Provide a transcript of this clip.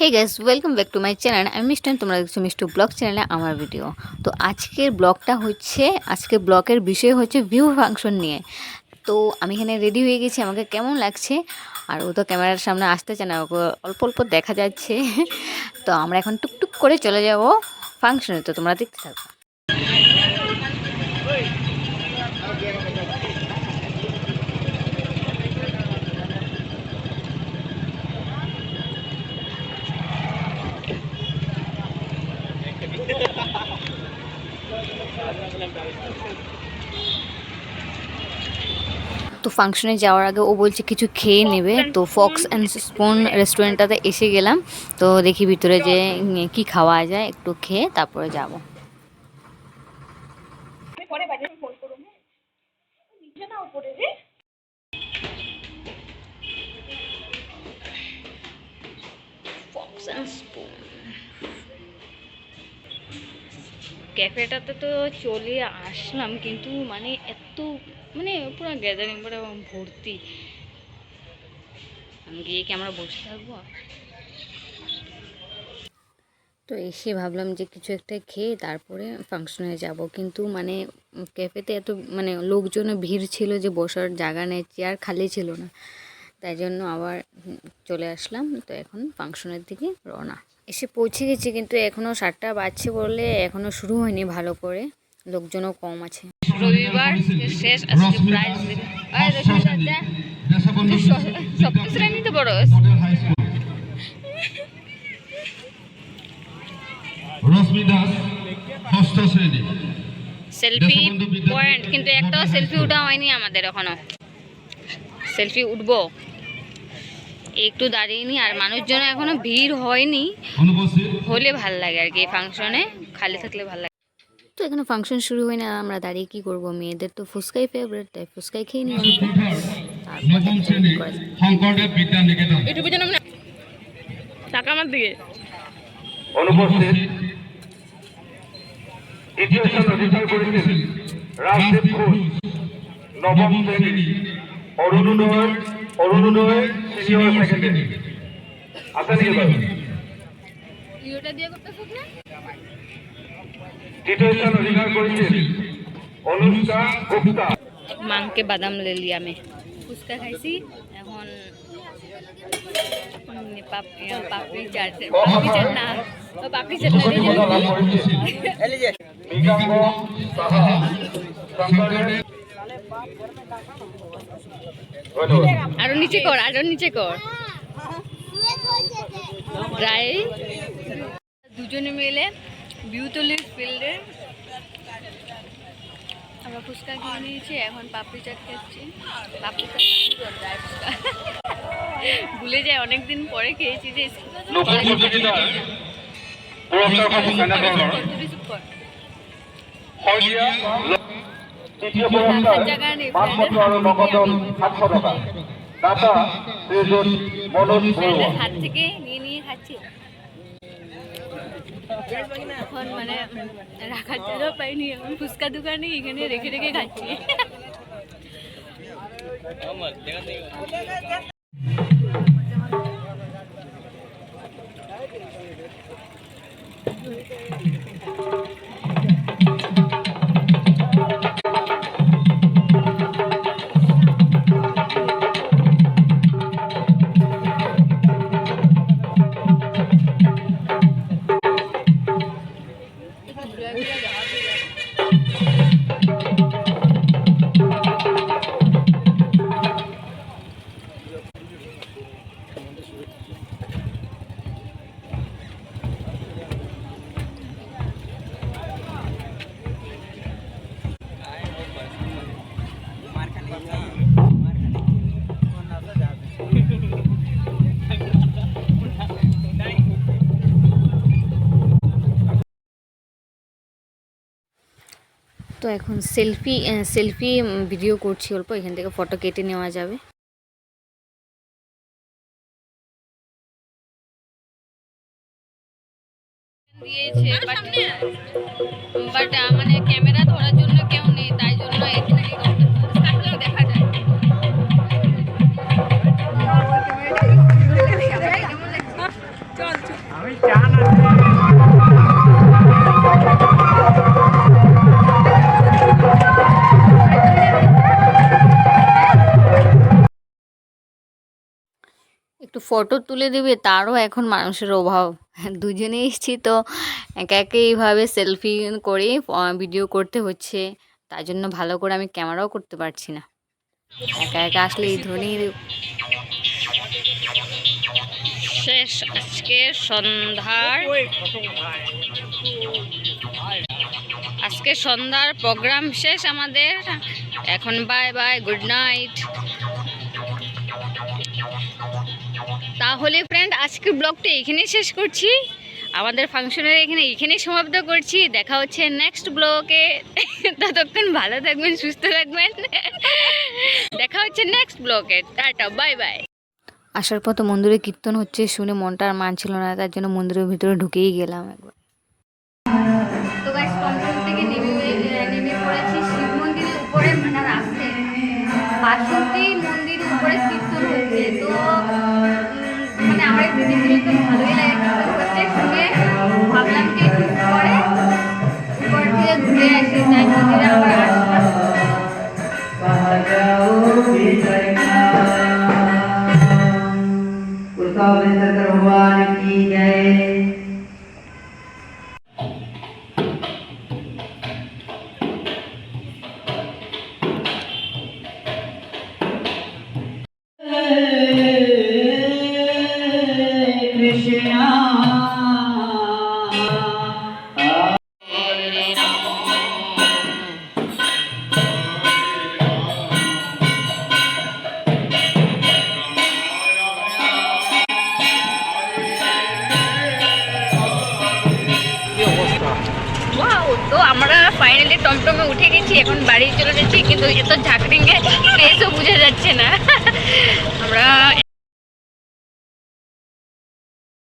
Hey guys welcome back to my channel আমি মিস্টান তোমরা দেখছ মিষ্টু ব্লগ চ্যানেলে আমার ভিডিও তো আজকের ব্লগটা হচ্ছে আজকে ব্লগের বিষয় হচ্ছে ভিউ ফাংশন নিয়ে। তো আমি এখানে রেডি হয়ে গেছি। আমাকে কেমন লাগছে? আর ও তো ক্যামেরার সামনে আসতে চায় না। অল্প অল্প দেখা যাচ্ছে। তো আমরা এখন টুকটুক করে চলে যাব ফাংশনে তো তোমরা দেখতে থাকো। তো ফাংশনে যাওয়ার আগে ও বলছে কিছু খেয়ে নেবে। তো ফক্স অ্যান্ড স্পুন রেস্টুরেন্টটাতে এসে গেলাম। তো দেখি ভিতরে যে কি খাওয়া যায়, একটু খেয়ে তারপরে যাব। ক্যাফেটাতে তো চলে আসলাম, কিন্তু মানে এত মানে পুরো গ্যাদারিং পুরো ভর্তি। আমি গিয়ে কি আমরা বসে থাকব। তো এসে ভাবলাম যে কিছু একটা খেয়ে তারপরে ফাংশনে যাব, কিন্তু মানে ক্যাফেতে এত মানে লোকজনের ভিড় ছিল যে বসার জায়গা নেই, চেয়ার খালি ছিল না। তাই জন্য আবার চলে আসলাম, তো এখন ফাংশনের দিকে রওনা। এসে পৌঁছে গেছি কিন্তু এখনও সাতটা বাজছে বলে এখনও শুরু হয়নি ভালো করে। লোকজনও কম আছে। রবিবার শেষ আজকে প্রাইজ সপ্তম শ্রেণীতে পড়স রশ্মি দাস ষষ্ঠ শ্রেণি। সেলফি পয়েন্ট কিন্তু একটাও সেলফি উঠা হয়নি আমাদের এখনও। সেলফি উঠবো। একটু দাঁড়িয়ে নি আর মানুষজন এখনও ভিড় হয়নি। হলে ভালো লাগে আর কি ফাংশনে খালি থাকলে ভালো লাগে। তো এখানে ফাংশন শুরু হয় না আমরা দাঁড়িয়ে কি করব? মেয়েদের তো ফুচকাই ফেভারিট তাই ফুচকাই খেয়ে যেন টাকা আমার দিকে। অনুপস্থিত। স্থান করেছেন রাজদেব ঘোষ। নবম শ্রেণি। অরুণোদয় অরুণোদয় সিনিয়র সেক্রেটারি আসেন দ্বিতীয় স্থান অধিকার করেছেন। অনুষ্কা গুপ্তা। মাংকে বাদাম লেলি আমি ফুচকা খাইছি। এখন পাপড়ি চাট না পাপড়ি চাট না আরও নিচে কর আরও নিচে কর। প্রায় দুজনে মিলে বিউতলির ফিল্ডে আমরা ফুচকা খেয়ে নিয়েছি এখন পাপড়ি চাট খাচ্ছি। পাপড়ি চাট ড্রাই ফুচকা। ভুলে যায় অনেকদিন পরে খেয়েছি যে লোক তৃতীয় পুরস্কার মানপত্র আর নগদন সাতশো টাকা। দাতা শ্রীযুত মনোজ বড়ুয়া। হাত থেকে নিয়ে নিয়ে খাচ্ছি। এখন মানে রাখার জায়গা পাইনি এখন ফুচকা দোকানে এখানে রেখে রেখে খাচ্ছি। Biar. তো এখন সেলফি সেলফি ভিডিও করছি অল্প, এখান থেকে ফটো কেটে নেওয়া যাবে। দিয়েছে বাট বাট মানে ক্যামেরা ধরার জন্য একটু ফটো তুলে দেবে, তারও এখন মানুষের অভাব। দুজনে এসেছি তো, একা একে এইভাবে সেলফি করে ভিডিও করতে হচ্ছে। তার জন্য ভালো করে আমি ক্যামেরাও করতে পারছি না। একা একা আসলে এই ধরনের শেষ আজকে সন্ধ্যার আজকে সন্ধ্যার প্রোগ্রাম শেষ আমাদের। এখন বাই বাই গুড নাইট তাহলে ফ্রেন্ড আজকের ব্লগটা এখানেই শেষ করছি। আমাদের ফাংশনের এখানে এখানেই সমাপ্ত করছি। দেখা হচ্ছে নেক্সট ব্লগে ততক্ষণ ভালো থাকবেন সুস্থ থাকবেন। দেখা হচ্ছে নেক্সট ব্লগে টাটা বাই বাই আসার পর তো মন্দিরে কীর্তন হচ্ছে শুনে মনটা আর মানছিল না তার জন্য মন্দিরের ভিতরে ঢুকেই গেলাম একবার। তো গাইস টমটম থেকে নেমে নেমে পড়েছি শিব মন্দিরের উপরে মানে আসতে বাসন্তী মন্দির উপরে মানে আমার একটু দিদির তো ভালোই লাগে করতে ভাবলাম যে থেকে ঘুরে আসি তো আমরা ফাইনালি টমটমে উঠে গেছি, এখন বাড়ি চলে যাচ্ছি কিন্তু এত ঝাঁকড়িঙ্গে এসব বোঝা যাচ্ছে না। আমরা